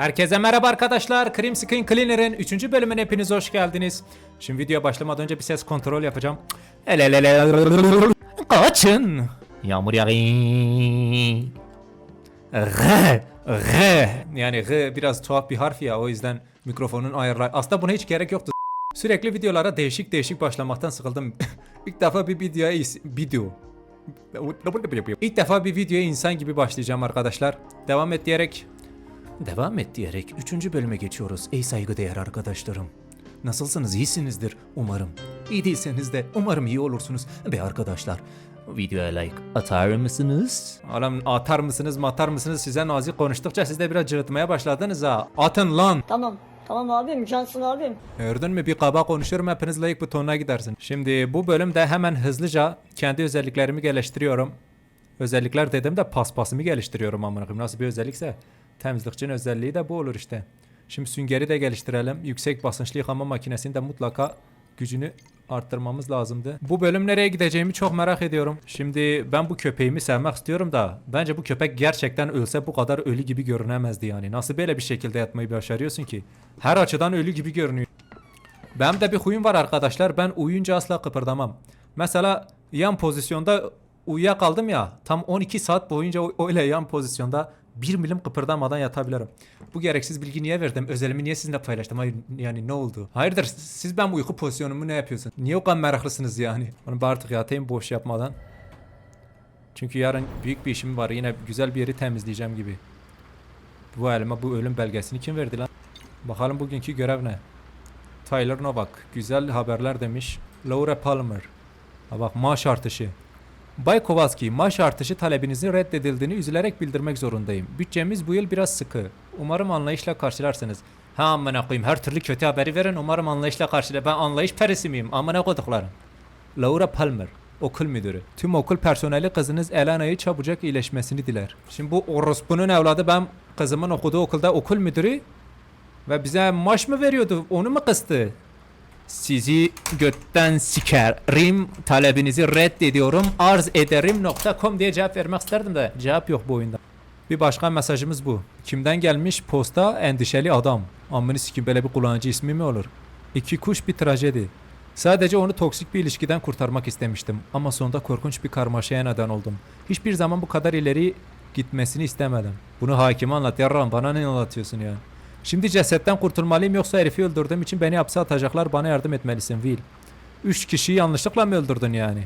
Herkese merhaba arkadaşlar. Cream Skin Cleaner'ın 3. bölümüne hepiniz hoş geldiniz. Şimdi video başlamadan önce bir ses kontrol yapacağım. Elelele. Kaçın. Yağmur yağıyor. R, R. Yani R biraz tuhaf bir harf ya o yüzden mikrofonun ayarlar. Aslında buna hiç gerek yoktu. Sürekli videolara değişik değişik başlamaktan sıkıldım. İlk defa bir videoya video. İlk defa bir videoya insan gibi başlayacağım arkadaşlar. Devam et diyerek Devam et diyerek 3. bölüme geçiyoruz. Ey saygıdeğer arkadaşlarım. Nasılsınız? İyisinizdir umarım. İyi değilseniz de umarım iyi olursunuz. Be arkadaşlar videoya like atar mısınız? Alam atar mısınız matar mısınız? Size nazik konuştukça siz de biraz cıvıtmaya başladınız ha. Atın lan. Tamam. Tamam abim. Cansın abim. Gördün mü bir kaba konuşurum hepiniz like butonuna gidersin. Şimdi bu bölümde hemen hızlıca kendi özelliklerimi geliştiriyorum. Özellikler dedim de paspasımı geliştiriyorum amına koyayım. Nasıl bir özellikse temizlikçinin özelliği de bu olur işte. Şimdi süngeri de geliştirelim. Yüksek basınçlı yıkama makinesini de mutlaka gücünü arttırmamız lazımdı. Bu bölüm nereye gideceğimi çok merak ediyorum. Şimdi ben bu köpeğimi sevmek istiyorum da bence bu köpek gerçekten ölse bu kadar ölü gibi görünemezdi yani. Nasıl böyle bir şekilde yatmayı başarıyorsun ki? Her açıdan ölü gibi görünüyor. Benim de bir huyum var arkadaşlar. Ben uyuyunca asla kıpırdamam. Mesela yan pozisyonda uyuyakaldım ya. Tam 12 saat boyunca öyle yan pozisyonda bir milim kıpırdamadan yatabilirim. Bu gereksiz bilgi niye verdim? Özelimi niye sizinle paylaştım? Hayır yani ne oldu? Hayırdır siz ben bu uyku pozisyonumu ne yapıyorsun? Niye o kadar meraklısınız yani? Onu artık yatayım boş yapmadan. Çünkü yarın büyük bir işim var. Yine güzel bir yeri temizleyeceğim gibi. Bu elime bu ölüm belgesini kim verdi lan? Bakalım bugünkü görev ne? Tyler Novak. Güzel haberler demiş. Laura Palmer. Ha bak maaş artışı. Bay Kowalski, maaş artışı talebinizin reddedildiğini üzülerek bildirmek zorundayım. Bütçemiz bu yıl biraz sıkı. Umarım anlayışla karşılarsınız. Ha amına koyayım her türlü kötü haberi verin umarım anlayışla karşılar. Ben anlayış perisi miyim? Amına koduklarım. Laura Palmer, okul müdürü. Tüm okul personeli kızınız Elana'yı çabucak iyileşmesini diler. Şimdi bu orospunun evladı ben kızımın okuduğu okulda okul müdürü ve bize maaş mı veriyordu? Onu mu kıstı? Sizi götten sikerim. Talebinizi reddediyorum. Arz ederim.com diye cevap vermek isterdim de cevap yok bu oyunda. Bir başka mesajımız bu. Kimden gelmiş? Posta endişeli adam. Amını sikim böyle bir kullanıcı ismi mi olur? İki kuş bir trajedi. Sadece onu toksik bir ilişkiden kurtarmak istemiştim. Ama sonunda korkunç bir karmaşaya neden oldum. Hiçbir zaman bu kadar ileri gitmesini istemedim. Bunu hakime anlat yarram bana ne anlatıyorsun ya? Şimdi cesetten kurtulmalıyım yoksa herifi öldürdüğüm için beni hapse atacaklar bana yardım etmelisin Will. Üç kişiyi yanlışlıkla mı öldürdün yani?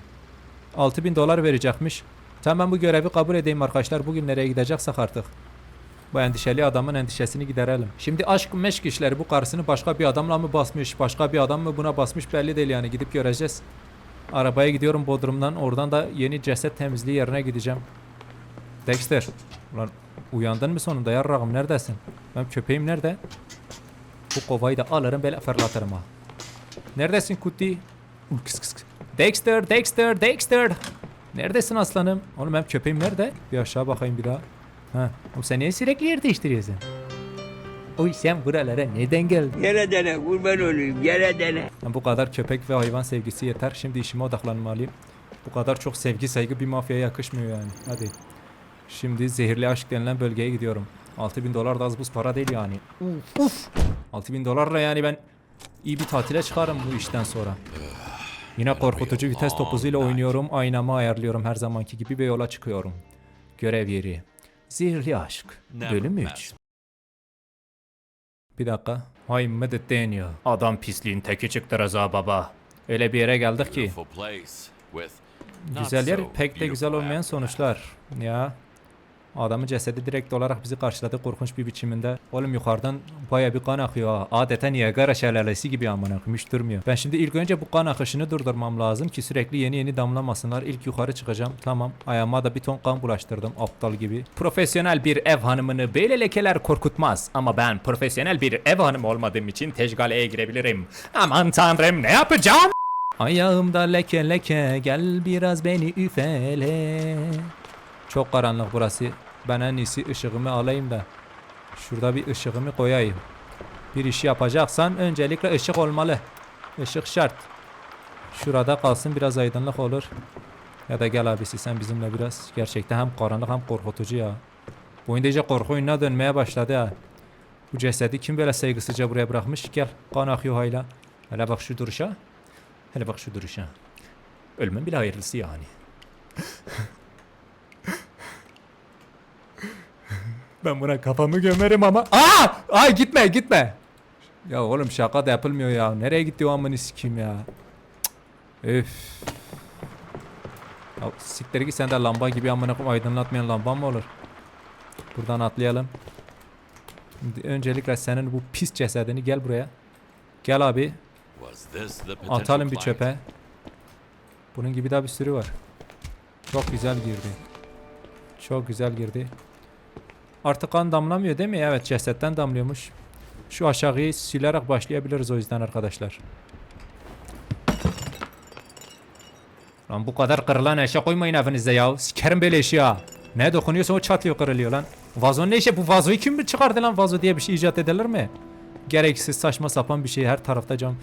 6000 dolar verecekmiş. Tamam bu görevi kabul edeyim arkadaşlar. Bugün nereye gideceksek artık. Bu endişeli adamın endişesini giderelim. Şimdi aşk meşk işleri bu karısını başka bir adamla mı basmış, başka bir adam mı buna basmış belli değil yani gidip göreceğiz. Arabaya gidiyorum Bodrum'dan. Oradan da yeni ceset temizliği yerine gideceğim. Dexter. Ulan uyandın mı sonunda yarrağım neredesin? Benim köpeğim nerede? Bu kovayı da alırım böyle fırlatırım ha. Neredesin Kuti? Dexter, Dexter, Dexter. Neredesin aslanım? Oğlum benim köpeğim nerede? Bir aşağı bakayım bir daha. Ha. Oğlum sen niye sürekli yer değiştiriyorsun? Oy sen buralara neden geldin? Yere kurban olayım yere dene. Bu kadar köpek ve hayvan sevgisi yeter. Şimdi işime odaklanmalıyım. Bu kadar çok sevgi saygı bir mafyaya yakışmıyor yani. Hadi. Şimdi zehirli aşk denilen bölgeye gidiyorum. 6000 dolar da az buz para değil yani. Uf. Uf. 6000 dolarla yani ben iyi bir tatile çıkarım bu işten sonra. Yine korkutucu vites topuzuyla oynuyorum. Aynamı ayarlıyorum her zamanki gibi ve yola çıkıyorum. Görev yeri. Zehirli aşk. Bölüm 3. Bir dakika. Hay medet deniyor. Adam pisliğin teki çıktı Rıza baba. Öyle bir yere geldik ki. Güzel yer pek de güzel olmayan sonuçlar. Ya. Adamın cesedi direkt olarak bizi karşıladı korkunç bir biçiminde. Oğlum yukarıdan baya bir kan akıyor. Adeta Niagara şelalesi gibi amına hiç durmuyor. Ben şimdi ilk önce bu kan akışını durdurmam lazım ki sürekli yeni yeni damlamasınlar. İlk yukarı çıkacağım. Tamam. Ayağıma da bir ton kan bulaştırdım aptal gibi. Profesyonel bir ev hanımını böyle lekeler korkutmaz. Ama ben profesyonel bir ev hanımı olmadığım için tecgaleye girebilirim. Aman tanrım ne yapacağım? Ayağımda leke leke gel biraz beni üfele. Çok karanlık burası. Ben en iyisi ışığımı alayım da. Şurada bir ışığımı koyayım. Bir işi yapacaksan öncelikle ışık olmalı. Işık şart. Şurada kalsın biraz aydınlık olur. Ya da gel abisi sen bizimle biraz. Gerçekten hem karanlık hem korkutucu ya. Bu oyunda iyice korku oyununa dönmeye başladı ha. Bu cesedi kim böyle saygısızca buraya bırakmış? Gel kan akıyor hala. Hele bak şu duruşa. Hele bak şu duruşa. Ölümün bile hayırlısı yani. ben buna kafamı gömerim ama. Aa! Ay gitme gitme. Ya oğlum şaka da yapılmıyor ya. Nereye gitti o amını sikeyim ya. Öf. Ya siktir git sen de lamba gibi amına koyayım aydınlatmayan lamba mı olur? Buradan atlayalım. Öncelikle senin bu pis cesedini gel buraya. Gel abi. Atalım bir çöpe. Bunun gibi daha bir sürü var. Çok güzel girdi. Çok güzel girdi. Artık kan damlamıyor değil mi? Evet cesetten damlıyormuş. Şu aşağıyı silerek başlayabiliriz o yüzden arkadaşlar. Lan bu kadar kırılan eşya koymayın evinizde ya. Sikerim böyle eşya. Ne dokunuyorsa o çatlıyor kırılıyor lan. Vazo ne işe? Bu vazoyu kim çıkardı lan? Vazo diye bir şey icat edilir mi? Gereksiz saçma sapan bir şey. Her tarafta cam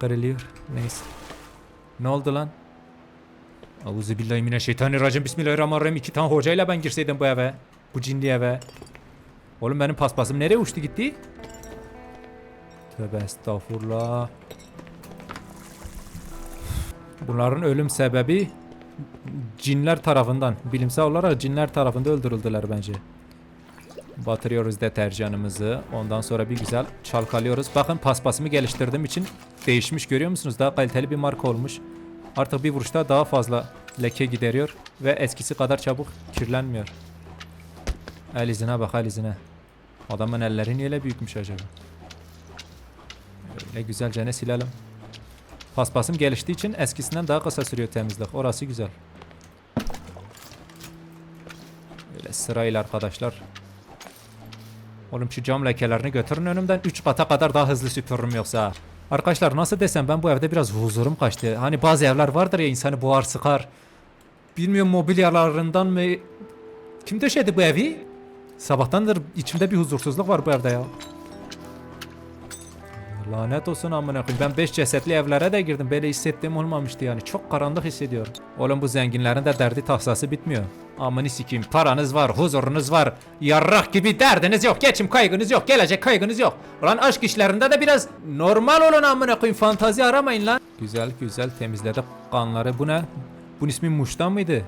kırılıyor. Neyse. Ne oldu lan? Euzubillahimineşşeytanirracim. Bismillahirrahmanirrahim. İki tane hocayla ben girseydim bu eve. Bu cinli eve. Oğlum benim paspasım nereye uçtu gitti? Tövbe estağfurullah. Bunların ölüm sebebi cinler tarafından, bilimsel olarak cinler tarafında öldürüldüler bence. Batırıyoruz deterjanımızı. Ondan sonra bir güzel çalkalıyoruz. Bakın paspasımı geliştirdiğim için değişmiş görüyor musunuz? Daha kaliteli bir marka olmuş. Artık bir vuruşta daha fazla leke gideriyor ve eskisi kadar çabuk kirlenmiyor. El izine bak el izine. Adamın elleri niye öyle büyükmüş acaba? Öyle güzelce ne silelim. Paspasım geliştiği için eskisinden daha kısa sürüyor temizlik. Orası güzel. Böyle sırayla arkadaşlar. Oğlum şu cam lekelerini götürün önümden 3 kata kadar daha hızlı süpürürüm yoksa. Arkadaşlar nasıl desem ben bu evde biraz huzurum kaçtı. Hani bazı evler vardır ya insanı boğar sıkar. Bilmiyorum mobilyalarından mı? Kim döşedi bu evi? Sabahtandır içimde bir huzursuzluk var bu evde ya. Lanet olsun amına koyayım. Ben 5 cesetli evlere de girdim. Böyle hissettiğim olmamıştı yani. Çok karanlık hissediyorum. Oğlum bu zenginlerin de derdi tasası bitmiyor. Amını sikeyim. Paranız var, huzurunuz var. Yarrak gibi derdiniz yok. Geçim kaygınız yok. Gelecek kaygınız yok. Ulan aşk işlerinde de biraz normal olun amına koyayım. Fantazi aramayın lan. Güzel güzel temizledik kanları. Bu ne? Bunun ismi Muş'tan mıydı?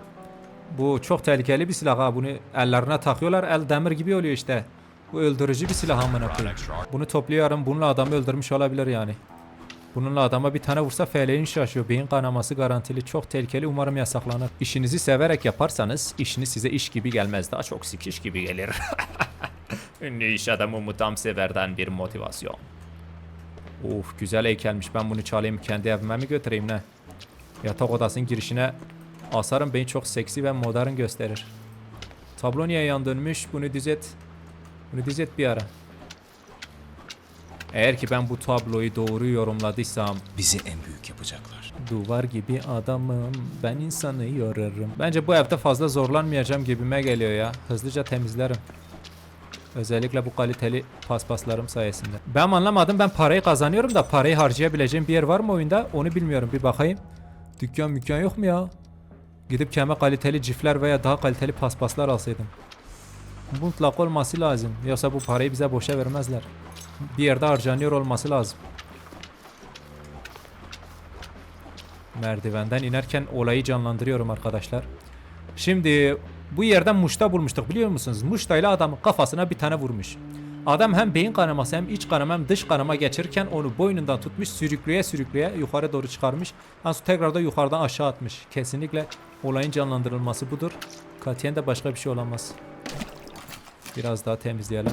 Bu çok tehlikeli bir silah ha. Bunu ellerine takıyorlar. El demir gibi oluyor işte. Bu öldürücü bir silah amına koyayım. Bunu topluyorum. Bununla adamı öldürmüş olabilir yani. Bununla adama bir tane vursa feleğin şaşıyor. Beyin kanaması garantili. Çok tehlikeli. Umarım yasaklanır. İşinizi severek yaparsanız işiniz size iş gibi gelmez. Daha çok sikiş gibi gelir. Ünlü iş adamı mutam severden bir motivasyon. Of güzel heykelmiş. Ben bunu çalayım kendi evime mi götüreyim ne? Yatak odasının girişine asarım. Beni çok seksi ve modern gösterir. Tablo niye yan dönmüş? Bunu düzelt. Bunu düzelt bir ara. Eğer ki ben bu tabloyu doğru yorumladıysam Bizi en büyük yapacaklar. Duvar gibi adamım ben insanı yorarım. Bence bu evde fazla zorlanmayacağım gibime geliyor ya. Hızlıca temizlerim. Özellikle bu kaliteli paspaslarım sayesinde. Ben anlamadım ben parayı kazanıyorum da parayı harcayabileceğim bir yer var mı oyunda? Onu bilmiyorum bir bakayım. Dükkan mükkan yok mu ya? Gidip kendime kaliteli cifler veya daha kaliteli paspaslar alsaydım. Mutlak olması lazım. Yoksa bu parayı bize boşa vermezler. Bir yerde harcanıyor olması lazım. Merdivenden inerken olayı canlandırıyorum arkadaşlar. Şimdi bu yerden muşta bulmuştuk biliyor musunuz? Muştayla adamın kafasına bir tane vurmuş. Adam hem beyin kanaması hem iç kanama hem dış kanama geçirirken onu boynundan tutmuş sürükleye sürükleye yukarı doğru çıkarmış. Ondan sonra tekrar da yukarıdan aşağı atmış. Kesinlikle olayın canlandırılması budur. Katiyen de başka bir şey olamaz. Biraz daha temizleyelim.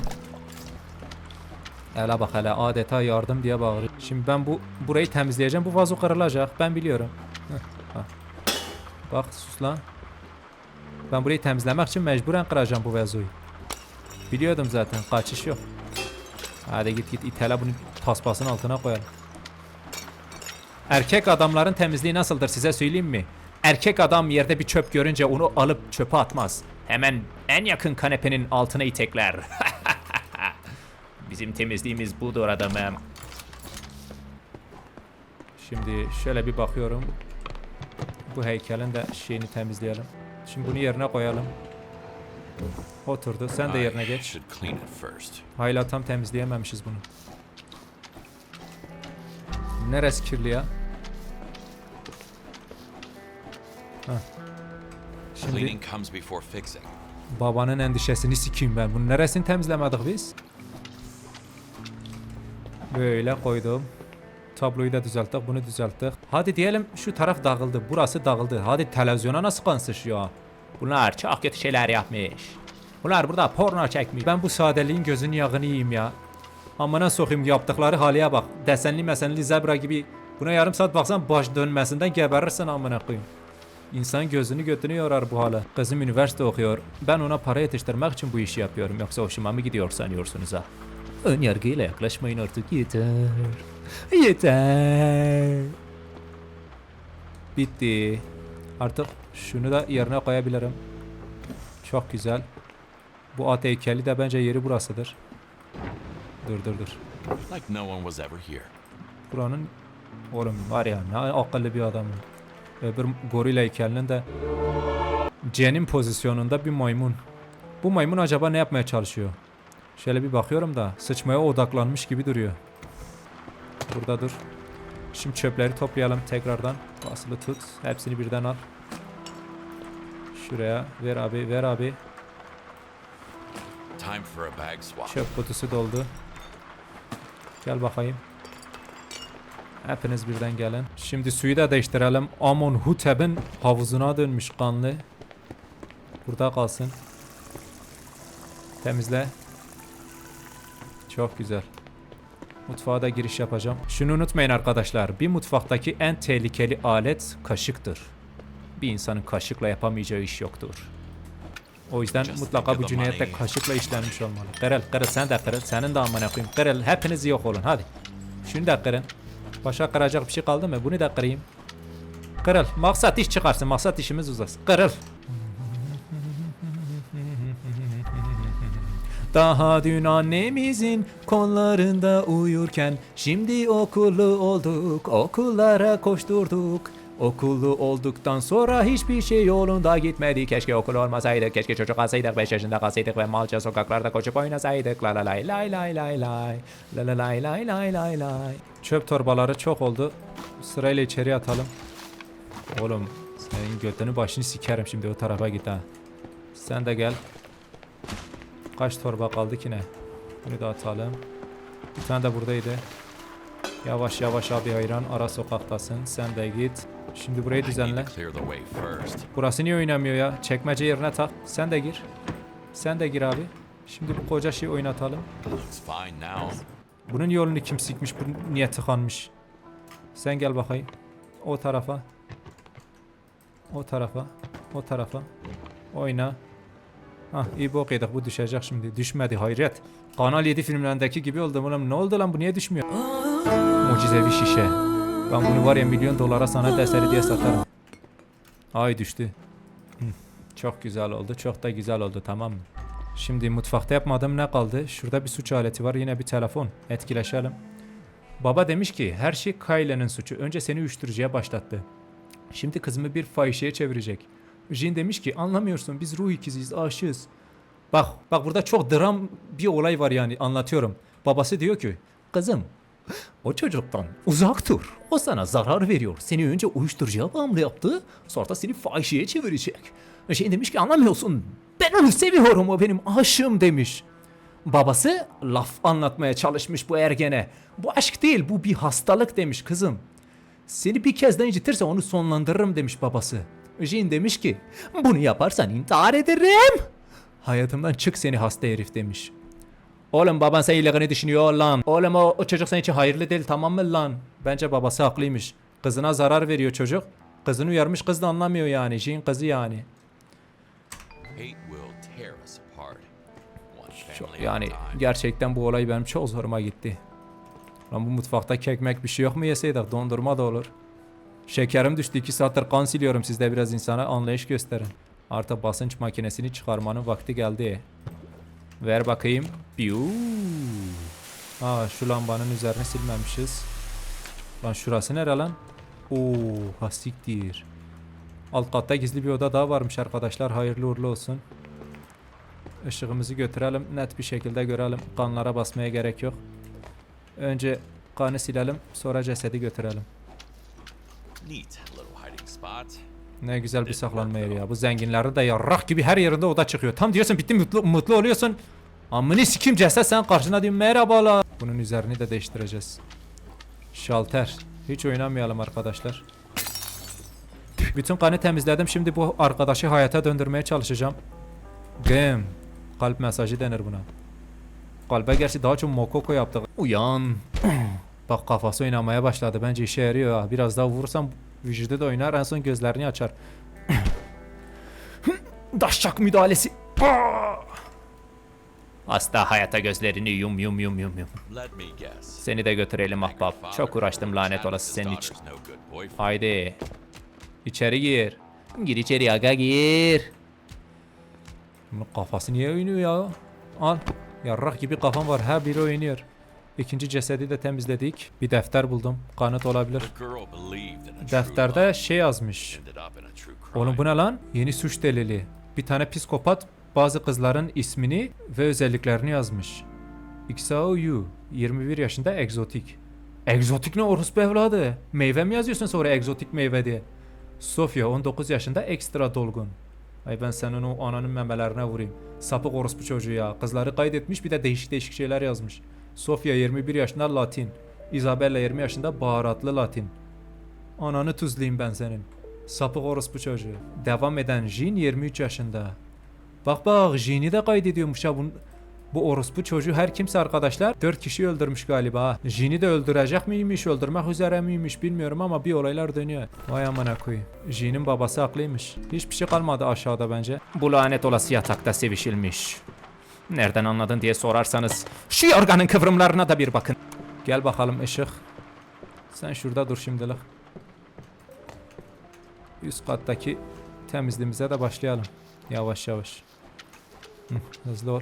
Hele bak hele adeta yardım diye bağırıyor. Şimdi ben bu burayı temizleyeceğim. Bu vazo kırılacak. Ben biliyorum. Bak sus lan. Ben burayı temizlemek için mecburen kıracağım bu vazoyu. Biliyordum zaten. Kaçış yok. Hadi git git itele bunu paspasın altına koyalım. Erkek adamların temizliği nasıldır size söyleyeyim mi? Erkek adam yerde bir çöp görünce onu alıp çöpe atmaz. Hemen en yakın kanepenin altına itekler. Bizim temizliğimiz budur adamım. Şimdi şöyle bir bakıyorum. Bu heykelin de şeyini temizleyelim. Şimdi bunu yerine koyalım. Oturdu. Sen de yerine geç. Hala tam temizleyememişiz bunu. Neresi kirli ya? Şimdi Cleaning comes before fixing. babanın endişesini sikeyim ben. Bunun neresini temizlemedik biz? Böyle koydum. Tabloyu da düzelttik, bunu düzelttik. Hadi diyelim şu taraf dağıldı, burası dağıldı. Hadi televizyona nasıl kan sıçrıyor? Bunlar çok kötü şeyler yapmış. Bunlar burada porno çekmiş. Ben bu sadeliğin gözünün yağını yiyeyim ya. Amına sokayım yaptıkları haliye bak. Desenli mesenli zebra gibi. Buna yarım saat baksan baş dönmesinden geberirsin amına koyayım. İnsan gözünü götünü yorar bu hala. Kızım üniversite okuyor. Ben ona para yetiştirmek için bu işi yapıyorum. Yoksa hoşuma mı gidiyor sanıyorsunuz ha? Ön yargıyla yaklaşmayın artık yeter. Yeter. Bitti. Artık şunu da yerine koyabilirim. Çok güzel. Bu at heykeli de bence yeri burasıdır. Dur dur dur. Like no one was ever here. Buranın oğlum var ya ne akıllı bir adam. Öbür goril heykelinin de cenin pozisyonunda bir maymun. Bu maymun acaba ne yapmaya çalışıyor? Şöyle bir bakıyorum da sıçmaya odaklanmış gibi duruyor. Burada dur. Şimdi çöpleri toplayalım tekrardan. Basılı tut. Hepsini birden al. Şuraya ver abi ver abi. Time for a bag swap. Çöp kutusu doldu. Gel bakayım. Hepiniz birden gelin. Şimdi suyu da değiştirelim. Amon Huteb'in havuzuna dönmüş kanlı. Burada kalsın. Temizle. Çok güzel. Mutfağa da giriş yapacağım. Şunu unutmayın arkadaşlar. Bir mutfaktaki en tehlikeli alet kaşıktır. Bir insanın kaşıkla yapamayacağı iş yoktur. O yüzden Just mutlaka bu cinayette kaşıkla işlenmiş olmalı. Kırıl kırıl sen de kırıl. Senin de amına koyayım. Kırıl hepiniz yok olun hadi. Şunu da kırın. Başka kıracak bir şey kaldı mı? Bunu da kırayım. Kırıl. Maksat iş çıkarsın. Maksat işimiz uzasın. Kırıl. Daha dün annemizin kollarında uyurken Şimdi okullu olduk, okullara koşturduk Okullu olduktan sonra hiçbir şey yolunda gitmedi Keşke okul olmasaydı, keşke çocuk alsaydık 5 yaşında kalsaydık ve malca sokaklarda koşup oynasaydık La la lay lay lay lay lay La la lay lay lay lay lay Çöp torbaları çok oldu Sırayla içeri atalım Oğlum senin götünü başını sikerim şimdi o tarafa git ha Sen de gel Kaç torba kaldı ki ne? Bunu da atalım. Bir tane de buradaydı. Yavaş yavaş abi hayran ara sokaktasın. Sen de git. Şimdi burayı düzenle. Burası niye oynamıyor ya? Çekmece yerine tak. Sen de gir. Sen de gir abi. Şimdi bu koca şeyi oynatalım. Bunun yolunu kim sikmiş? Bu niye tıkanmış? Sen gel bakayım. O tarafa. O tarafa. O tarafa. Oyna. Hah iyi bok yedik bu düşecek şimdi. Düşmedi hayret. Kanal 7 filmlerindeki gibi oldu oğlum. Ne oldu lan bu niye düşmüyor? Mucizevi şişe. Ben bunu var ya milyon dolara sanat eseri diye satarım. Ay düştü. Çok güzel oldu. Çok da güzel oldu tamam mı? Şimdi mutfakta yapmadığım ne kaldı? Şurada bir suç aleti var. Yine bir telefon. Etkileşelim. Baba demiş ki her şey Kayle'nin suçu. Önce seni uyuşturucuya başlattı. Şimdi kızımı bir fahişeye çevirecek. Jin demiş ki anlamıyorsun biz ruh ikiziyiz aşığız. Bak bak burada çok dram bir olay var yani anlatıyorum. Babası diyor ki kızım o çocuktan uzak dur. O sana zarar veriyor. Seni önce uyuşturucuya bağımlı yaptı. Sonra da seni fahişeye çevirecek. Jin demiş ki anlamıyorsun. Ben onu seviyorum o benim aşığım demiş. Babası laf anlatmaya çalışmış bu ergene. Bu aşk değil bu bir hastalık demiş kızım. Seni bir kez daha incitirse onu sonlandırırım demiş babası. Jin demiş ki bunu yaparsan intihar ederim. Hayatımdan çık seni hasta herif demiş. Oğlum baban sen iyiliğini düşünüyor lan. Oğlum o, o çocuk senin için hayırlı değil tamam mı lan? Bence babası haklıymış. Kızına zarar veriyor çocuk. Kızını uyarmış kız da anlamıyor yani. Jin kızı yani. Çok, yani gerçekten bu olay benim çok zoruma gitti. Lan bu mutfakta kekmek bir şey yok mu yeseydik dondurma da olur. Şekerim düştü 2 saattir kan siliyorum siz de biraz insana anlayış gösterin. Artık basınç makinesini çıkarmanın vakti geldi. Ver bakayım. Piu. Aa şu lambanın üzerini silmemişiz. Lan şurası nere lan? Oo hastiktir. Alt katta gizli bir oda daha varmış arkadaşlar. Hayırlı uğurlu olsun. Işığımızı götürelim. Net bir şekilde görelim. Kanlara basmaya gerek yok. Önce kanı silelim. Sonra cesedi götürelim. Neat little hiding spot. Ne güzel bir saklanma yeri ya. Bu zenginlerde de yarrak gibi her yerinde oda çıkıyor. Tam diyorsun bitti mutlu, mutlu oluyorsun. Amını sikim ceset sen karşına diyorsun merhabalar. Bunun üzerini de değiştireceğiz. Şalter. Hiç oynamayalım arkadaşlar. Bütün kanı temizledim. Şimdi bu arkadaşı hayata döndürmeye çalışacağım. Gem. Kalp mesajı denir buna. Kalbe gerçi daha çok mokoko yaptık. Uyan. Bak kafası oynamaya başladı. Bence işe yarıyor. Biraz daha vurursam vücudu da oynar. En son gözlerini açar. Daşçak müdahalesi. Hasta hayata gözlerini yum yum yum yum yum. Seni de götürelim ahbap. Çok uğraştım lanet olası senin için. Haydi. İçeri gir. Gir içeri aga gir. Bunun kafası niye oynuyor ya? Al. Yarrak gibi kafam var. Her biri oynuyor. İkinci cesedi de temizledik. Bir defter buldum. Kanıt olabilir. Defterde şey yazmış. Oğlum bu ne lan? Yeni suç delili. Bir tane psikopat bazı kızların ismini ve özelliklerini yazmış. XAOU 21 yaşında egzotik. Egzotik ne orospu evladı? Meyve mi yazıyorsun sonra egzotik meyve diye? Sofia 19 yaşında ekstra dolgun. Ay ben senin o ananın memelerine vurayım. Sapık orospu çocuğu ya. Kızları kaydetmiş bir de değişik değişik şeyler yazmış. Sofia 21 yaşında Latin. Isabella 20 yaşında baharatlı Latin. Ananı tuzlayayım ben senin. Sapık orospu çocuğu. Devam eden Jin 23 yaşında. Bak bak Jin'i de kaydediyormuş ya bunun. Bu orospu çocuğu her kimse arkadaşlar 4 kişi öldürmüş galiba. Jin'i de öldürecek miymiş, öldürmek üzere miymiş bilmiyorum ama bir olaylar dönüyor. Vay amına koyayım. Jin'in babası haklıymış. Hiçbir şey kalmadı aşağıda bence. Bu lanet olası yatakta sevişilmiş. Nereden anladın diye sorarsanız şu yorganın kıvrımlarına da bir bakın. Gel bakalım ışık. Sen şurada dur şimdilik. Üst kattaki temizliğimize de başlayalım. Yavaş yavaş. Hı, hızlı ol.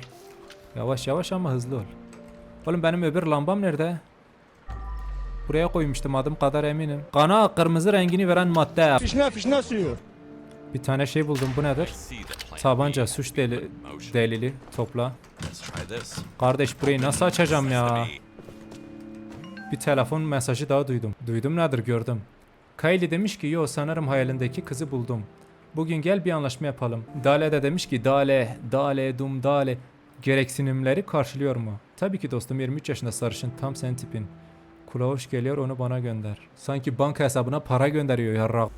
Yavaş yavaş ama hızlı ol. Oğlum benim öbür lambam nerede? Buraya koymuştum adım kadar eminim. Kana kırmızı rengini veren madde. Fişne fişne sürüyor. Bir tane şey buldum bu nedir? Tabanca suç deli, delili topla. Kardeş burayı nasıl açacağım ya? Bir telefon mesajı daha duydum. Duydum nedir gördüm. Kylie demiş ki yo sanırım hayalindeki kızı buldum. Bugün gel bir anlaşma yapalım. Dale de demiş ki Dale, Dale, Dum Dale. Gereksinimleri karşılıyor mu? Tabii ki dostum 23 yaşında sarışın tam sen tipin. Kula hoş geliyor onu bana gönder. Sanki banka hesabına para gönderiyor yarrak.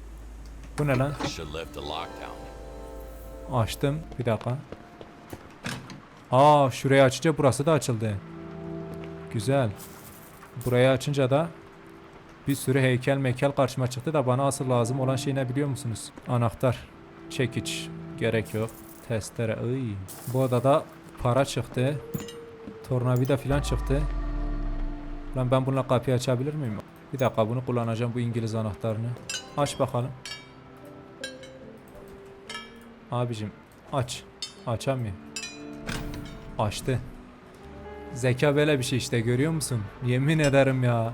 Bu ne lan? Açtım. Bir dakika. Aa şurayı açınca burası da açıldı. Güzel. Burayı açınca da bir sürü heykel mekel karşıma çıktı da bana asıl lazım olan şey ne biliyor musunuz? Anahtar. Çekiç. Gerek yok. Testere. Iy. Bu odada para çıktı. Tornavida filan çıktı. Lan ben bununla kapıyı açabilir miyim? Bir dakika bunu kullanacağım bu İngiliz anahtarını. Aç bakalım. Abicim aç. Açamıyor. Açtı. Zeka böyle bir şey işte görüyor musun? Yemin ederim ya.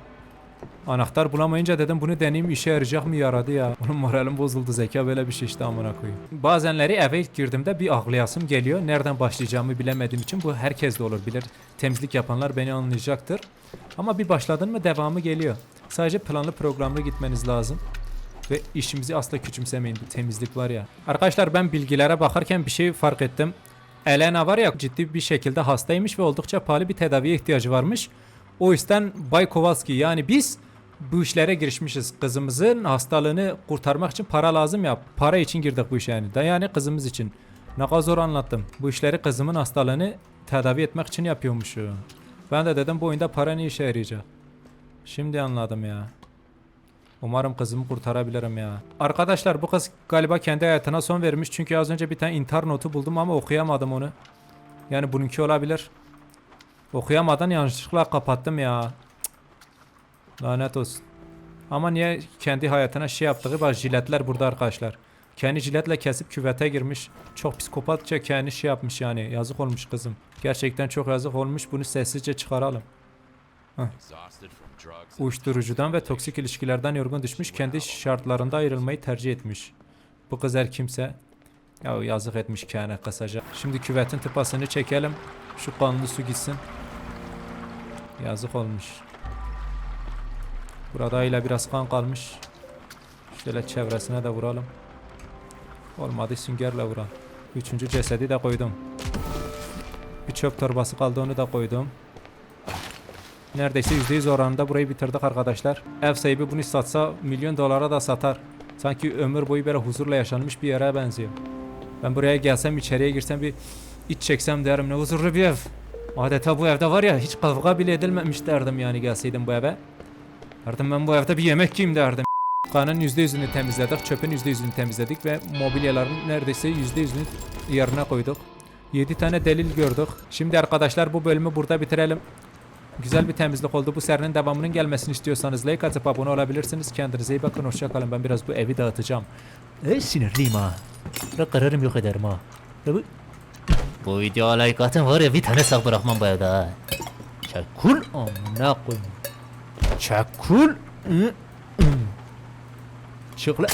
Anahtar bulamayınca dedim bunu deneyeyim işe yarayacak mı yaradı ya. Onun moralim bozuldu zeka böyle bir şey işte amına koyayım. Bazenleri eve ilk girdiğimde bir ağlayasım geliyor. Nereden başlayacağımı bilemediğim için bu herkes de olur bilir. Temizlik yapanlar beni anlayacaktır. Ama bir başladın mı devamı geliyor. Sadece planlı programlı gitmeniz lazım. Ve işimizi asla küçümsemeyin. Bu temizlik var ya. Arkadaşlar ben bilgilere bakarken bir şey fark ettim. Elena var ya ciddi bir şekilde hastaymış ve oldukça pahalı bir tedaviye ihtiyacı varmış. O yüzden Bay Kowalski yani biz bu işlere girişmişiz. Kızımızın hastalığını kurtarmak için para lazım ya. Para için girdik bu işe yani. Da yani kızımız için. Ne kadar zor anlattım. Bu işleri kızımın hastalığını tedavi etmek için yapıyormuşum. Ben de dedim bu oyunda para ne işe yarayacak. Şimdi anladım ya. Umarım kızımı kurtarabilirim ya. Arkadaşlar bu kız galiba kendi hayatına son vermiş. Çünkü az önce bir tane intihar notu buldum ama okuyamadım onu. Yani bununki olabilir. Okuyamadan yanlışlıkla kapattım ya. Lanet olsun. Ama niye kendi hayatına şey yaptığı bak jiletler burada arkadaşlar. Kendi jiletle kesip küvete girmiş. Çok psikopatça kendi şey yapmış yani. Yazık olmuş kızım. Gerçekten çok yazık olmuş. Bunu sessizce çıkaralım. And Uyuşturucudan ve toksik ilişkilerden yorgun düşmüş, kendi şartlarında ayrılmayı tercih etmiş. Bu kız her kimse Ya yazık etmiş kendine kısaca. Şimdi küvetin tıpasını çekelim. Şu kanlı su gitsin. Yazık olmuş. Burada ile biraz kan kalmış. Şöyle çevresine de vuralım. Olmadı süngerle vuralım. Üçüncü cesedi de koydum. Bir çöp torbası kaldı onu da koydum. Neredeyse %100 oranında burayı bitirdik arkadaşlar. Ev sahibi bunu satsa milyon dolara da satar. Sanki ömür boyu böyle huzurla yaşanmış bir yere benziyor. Ben buraya gelsem içeriye girsem bir iç çeksem derim ne huzurlu bir ev. Adeta bu evde var ya hiç kavga bile edilmemiş derdim yani gelseydim bu eve. Derdim ben bu evde bir yemek yiyeyim derdim. Kanın %100'ünü temizledik, çöpün %100'ünü temizledik ve mobilyaların neredeyse %100'ünü yerine koyduk. 7 tane delil gördük. Şimdi arkadaşlar bu bölümü burada bitirelim. Güzel bir temizlik oldu. Bu serinin devamının gelmesini istiyorsanız like atıp abone olabilirsiniz. Kendinize iyi bakın. Hoşçakalın. Ben biraz bu evi dağıtacağım. هستی نرلی ما را قرارم یو ما با ویدیو آلای کاتم وار یا ویدیو هنس اخبر اخمان باید آه چکل آم نا قوی چکل